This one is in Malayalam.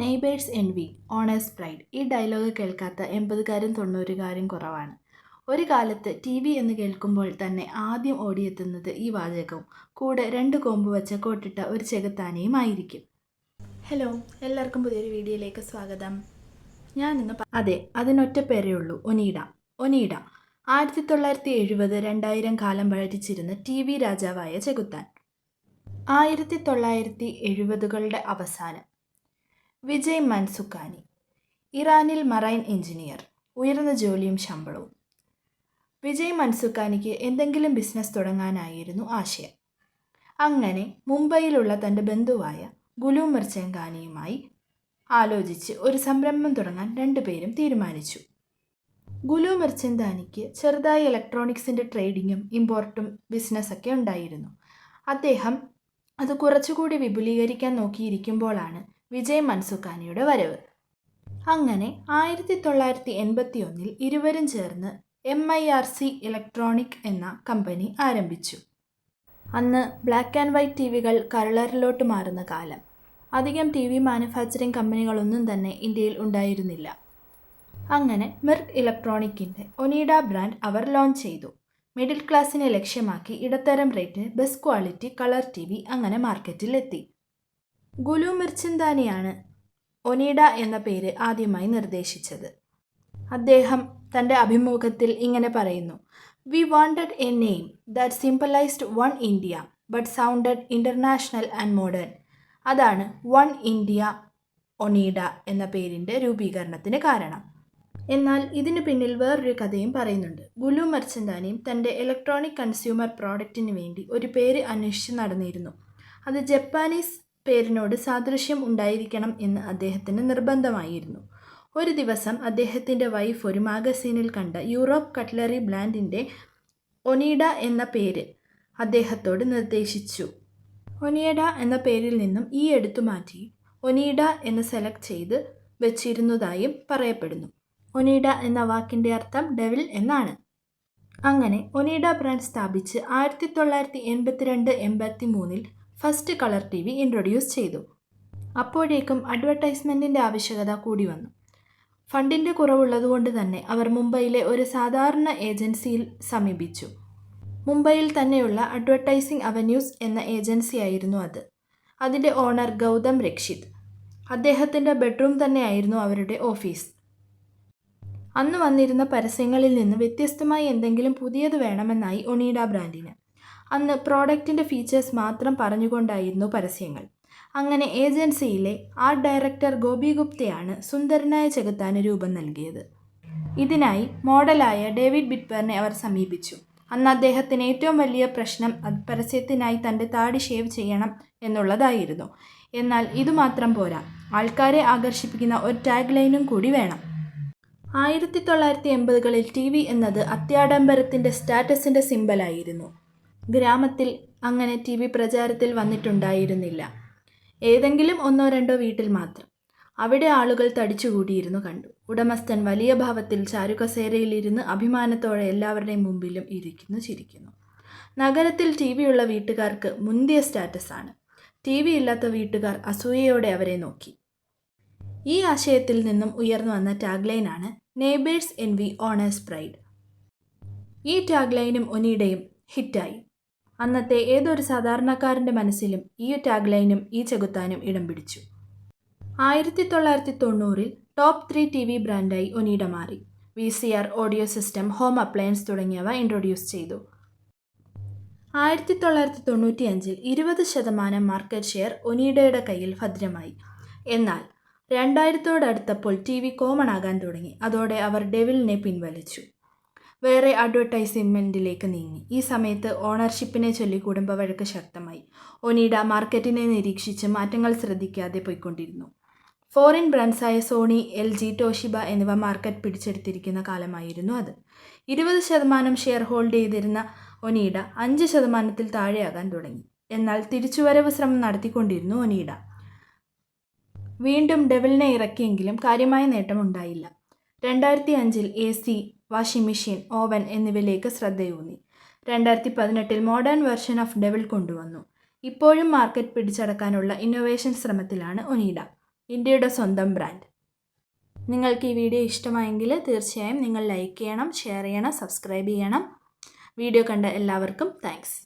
Neighbours envy owners pride. ഈ ഡയലോഗ് കേൾക്കാത്ത എൺപതുകാരും തൊണ്ണൂറുകാരും കുറവാണ്. ഒരു കാലത്ത് ടി വി എന്ന് കേൾക്കുമ്പോൾ തന്നെ ആദ്യം ഓടിയെത്തുന്നത് ഈ വാചകവും കൂടെ രണ്ട് കോമ്പ് വെച്ച കോട്ടിട്ട ഒരു ചെകുത്താനയും ആയിരിക്കും. ഹലോ എല്ലാവർക്കും പുതിയൊരു വീഡിയോയിലേക്ക് സ്വാഗതം. ഞാൻ ഇന്ന് അതെ അതിനൊറ്റ പേരേ ഉള്ളൂ ഒനീഡ. ഒനീഡ. ആയിരത്തി തൊള്ളായിരത്തി എഴുപത് രണ്ടായിരം കാലം ഭരിച്ചിരുന്ന ടി വി രാജാവായ ചെകുത്താൻ. ആയിരത്തി തൊള്ളായിരത്തി എഴുപതുകളുടെ അവസാനം. വിജയ് മൻസുഖാനി ഇറാനിൽ മറൈൻ എഞ്ചിനീയർ ഉയർന്ന ജോലിയും ശമ്പളവും. വിജയ് മൻസുഖാനിക്ക് എന്തെങ്കിലും ബിസിനസ് തുടങ്ങാനായിരുന്നു ആശയം. അങ്ങനെ മുംബൈയിലുള്ള തന്റെ ബന്ധുവായ ഗുലു മിർച്ചങ്കാനിയുമായി ആലോചിച്ച് ഒരു സംരംഭം തുടങ്ങാൻ രണ്ടുപേരും തീരുമാനിച്ചു. ഗുലു മിർച്ചന്താനിക്ക് ചെറുതായി ഇലക്ട്രോണിക്സിന്റെ ട്രേഡിങ്ങും ഇമ്പോർട്ടും ബിസിനസ്സൊക്കെ ഉണ്ടായിരുന്നു. അദ്ദേഹം അത് കുറച്ചുകൂടി വിപുലീകരിക്കാൻ നോക്കിയിരിക്കുമ്പോഴാണ് വിജയ് മൻസുഖാനിയുടെ വരവ്. അങ്ങനെ ആയിരത്തി തൊള്ളായിരത്തി എൺപത്തി ഒന്നിൽ ഇരുവരും ചേർന്ന് M I R C electronic എന്ന കമ്പനി ആരംഭിച്ചു. അന്ന് ബ്ലാക്ക് ആൻഡ് വൈറ്റ് ടി വികൾ കളറിലോട്ട് മാറുന്ന കാലം. അധികം ടി വി മാനുഫാക്ചറിംഗ് കമ്പനികളൊന്നും തന്നെ ഇന്ത്യയിൽ ഉണ്ടായിരുന്നില്ല. അങ്ങനെ മിർ ഇലക്ട്രോണിക്കിന്റെ ഒനീഡ ബ്രാൻഡ് അവർ ലോഞ്ച് ചെയ്തു. മിഡിൽ ക്ലാസ്സിനെ ലക്ഷ്യമാക്കി ഇടത്തരം റേറ്റിന് best quality colour T V അങ്ങനെ മാർക്കറ്റിലെത്തി. ഗുലു മിർച്ചിന്താനിയാണ് ഒനീഡ എന്ന പേര് ആദ്യമായി നിർദ്ദേശിച്ചത്. അദ്ദേഹം തന്റെ അഭിമുഖത്തിൽ ഇങ്ങനെ പറയുന്നു we wanted a name that symbolised one India but sounded international and modern അതാണ് വൺ ഇന്ത്യ ഒനീഡ എന്ന പേരിന്റെ രൂപീകരണത്തിന് കാരണം. എന്നാൽ ഇതിന് പിന്നിൽ വേറൊരു കഥയും പറയുന്നുണ്ട്. ഗുലു മർച്ചന്താനിയും തന്റെ ഇലക്ട്രോണിക് കൺസ്യൂമർ പ്രോഡക്റ്റിന് വേണ്ടി ഒരു പേര് അന്വേഷിച്ച് നടന്നിരുന്നു. അത് ജപ്പാനീസ് പേരിനോട് സാദൃശ്യം ഉണ്ടായിരിക്കണം എന്ന് അദ്ദേഹത്തിന് നിർബന്ധമായിരുന്നു. ഒരു ദിവസം അദ്ദേഹത്തിന്റെ വൈഫ് ഒരു മാഗസീനിൽ കണ്ട യൂറോപ്പ് കട്ട്ലറി ബ്ലാൻഡിന്റെ ഒനീഡ എന്ന പേര് അദ്ദേഹത്തോട് നിർദ്ദേശിച്ചു. ഒനീഡ എന്ന പേരിൽ നിന്നും ഈ എടുത്തു മാറ്റി ഒനീഡ എന്ന് സെലക്ട് ചെയ്ത് വെച്ചിരുന്നതായും പറയപ്പെടുന്നു. ഒനീഡ എന്ന വാക്കിന്റെ അർത്ഥം ഡെവിൽ എന്നാണ്. അങ്ങനെ ഒനീഡ ബ്രാൻഡ് സ്ഥാപിച്ച് ആയിരത്തി തൊള്ളായിരത്തി എൺപത്തിരണ്ട് എൺപത്തി മൂന്നിൽ first colour T V introduce ചെയ്തു. അപ്പോഴേക്കും അഡ്വർടൈസ്മെന്റിന്റെ ആവശ്യകത കൂടി വന്നു. ഫണ്ടിന്റെ കുറവുള്ളതുകൊണ്ട് തന്നെ അവർ മുംബൈയിലെ ഒരു സാധാരണ ഏജൻസിയിൽ സമീപിച്ചു. മുംബൈയിൽ തന്നെയുള്ള അഡ്വർടൈസിംഗ് അവന്യൂസ് എന്ന ഏജൻസിയായിരുന്നു അത്. അതിന്റെ ഓണർ ഗൗതം രക്ഷിത്. അദ്ദേഹത്തിന്റെ ബെഡ്റൂം തന്നെയായിരുന്നു അവരുടെ ഓഫീസ് അന്ന് വന്നിരുന്ന പരസ്യങ്ങളിൽ നിന്ന് വ്യത്യസ്തമായി എന്തെങ്കിലും പുതിയത് വേണമെന്നായി ഒണീഡ ബ്രാൻഡിന്. അന്ന് പ്രോഡക്റ്റിന്റെ ഫീച്ചേഴ്സ് മാത്രം പറഞ്ഞുകൊണ്ടായിരുന്നു പരസ്യങ്ങൾ. അങ്ങനെ ഏജൻസിയിലെ ആർട്ട് ഡയറക്ടർ ഗോപി ഗുപ്തയാണ് സുന്ദരനായ ചെകുത്താന് രൂപം നൽകിയത്. ഇതിനായി മോഡലായ ഡേവിഡ് ബിറ്റ്ബറിനെ അവർ സമീപിച്ചു. അന്ന് അദ്ദേഹത്തിന് ഏറ്റവും വലിയ പ്രശ്നം പരസ്യത്തിനായി തന്റെ താടി ഷേവ് ചെയ്യണം എന്നുള്ളതായിരുന്നു. എന്നാൽ ഇതുമാത്രം പോരാ ആൾക്കാരെ ആകർഷിപ്പിക്കുന്ന ഒരു ടാഗ് ലൈനും കൂടി വേണം. ആയിരത്തി തൊള്ളായിരത്തി എൺപതുകളിൽ ടി വി എന്നത് അത്യാഡംബരത്തിന്റെ സ്റ്റാറ്റസിന്റെ സിമ്പലായിരുന്നു. ഗ്രാമത്തിൽ അങ്ങനെ ടി വി പ്രചാരത്തിൽ വന്നിട്ടുണ്ടായിരുന്നില്ല. ഏതെങ്കിലും ഒന്നോ രണ്ടോ വീട്ടിൽ മാത്രം. അവിടെ ആളുകൾ തടിച്ചുകൂടിയിരുന്നു കണ്ടു. ഉടമസ്ഥൻ വലിയ ഭാവത്തിൽ ചാരുകസേരയിലിരുന്ന് അഭിമാനത്തോടെ എല്ലാവരുടെയും മുമ്പിലും ഇരിക്കുന്നു ചിരിക്കുന്നു. നഗരത്തിൽ ടി വിയുള്ള വീട്ടുകാർക്ക് മുന്തിയ സ്റ്റാറ്റസാണ് ടി വി ഇല്ലാത്ത വീട്ടുകാർ അസൂയയോടെ അവരെ നോക്കി. ഈ ആശയത്തിൽ നിന്നും ഉയർന്നു വന്ന ടാഗ്ലൈനാണ് neighbours envy owners pride. ഈ ടാഗ്ലൈനും ഒനിയുടെയും ഹിറ്റായി. അന്നത്തെ ഏതൊരു സാധാരണക്കാരന്റെ മനസ്സിലും ഈ ടാഗ്ലൈനും ഈ ചെകുത്താനും ഇടം പിടിച്ചു. ആയിരത്തി തൊള്ളായിരത്തി തൊണ്ണൂറിൽ ടോപ്പ് ത്രീ ടി വി ബ്രാൻഡായി ഒനീഡ മാറി. V C R audio system home appliance തുടങ്ങിയവ ഇൻട്രൊഡ്യൂസ് ചെയ്തു. ആയിരത്തി തൊള്ളായിരത്തി തൊണ്ണൂറ്റി അഞ്ചിൽ ഇരുപത് ശതമാനം മാർക്കറ്റ് ഷെയർ ഒനീഡയുടെ കയ്യിൽ ഭദ്രമായി. എന്നാൽ രണ്ടായിരത്തോടടുത്തപ്പോൾ ടി വി കോമൺ ആകാൻ തുടങ്ങി. അതോടെ അവർ ഡെവിലിനെ പിൻവലിച്ചു. വേറെ അഡ്വർടൈസ്മെന്റിലേക്ക് നീങ്ങി. ഈ സമയത്ത് ഓണർഷിപ്പിനെ ചൊല്ലി കുടുംബ വഴക്ക് ശക്തമായി. ഒനീഡ മാർക്കറ്റിനെ നിരീക്ഷിച്ച് മാറ്റങ്ങൾ ശ്രദ്ധിക്കാതെ പോയിക്കൊണ്ടിരുന്നു. ഫോറിൻ ബ്രാൻഡ്സായ സോണി എൽ ജി ടോഷിബ എന്നിവ മാർക്കറ്റ് പിടിച്ചെടുത്തിരിക്കുന്ന കാലമായിരുന്നു അത്. ഇരുപത് ശതമാനം ഷെയർ ഹോൾഡ് ചെയ്തിരുന്ന ഒനീഡ അഞ്ച് ശതമാനത്തിൽ താഴെയാകാൻ തുടങ്ങി. എന്നാൽ തിരിച്ചുവരവ് ശ്രമം നടത്തിക്കൊണ്ടിരുന്നു ഒനീഡ. വീണ്ടും ഡെവലിനെ ഇറക്കിയെങ്കിലും കാര്യമായ നേട്ടമുണ്ടായില്ല. രണ്ടായിരത്തി അഞ്ചിൽ A C washing machine oven എന്നിവയിലേക്ക് ശ്രദ്ധയൂന്നി. രണ്ടായിരത്തി പതിനെട്ടിൽ മോഡേൺ വെർഷൻ ഓഫ് ഡെവിൾ കൊണ്ടുവന്നു. ഇപ്പോഴും മാർക്കറ്റ് പിടിച്ചടക്കാനുള്ള ഇന്നൊവേഷൻ ശ്രമത്തിലാണ് ഒനീഡ ഇന്ത്യയുടെ സ്വന്തം ബ്രാൻഡ്. നിങ്ങൾക്ക് ഈ വീഡിയോ ഇഷ്ടമായെങ്കിൽ തീർച്ചയായും നിങ്ങൾ ലൈക്ക് ചെയ്യണം ഷെയർ ചെയ്യണം സബ്സ്ക്രൈബ് ചെയ്യണം. വീഡിയോ കണ്ട എല്ലാവർക്കും താങ്ക്സ്.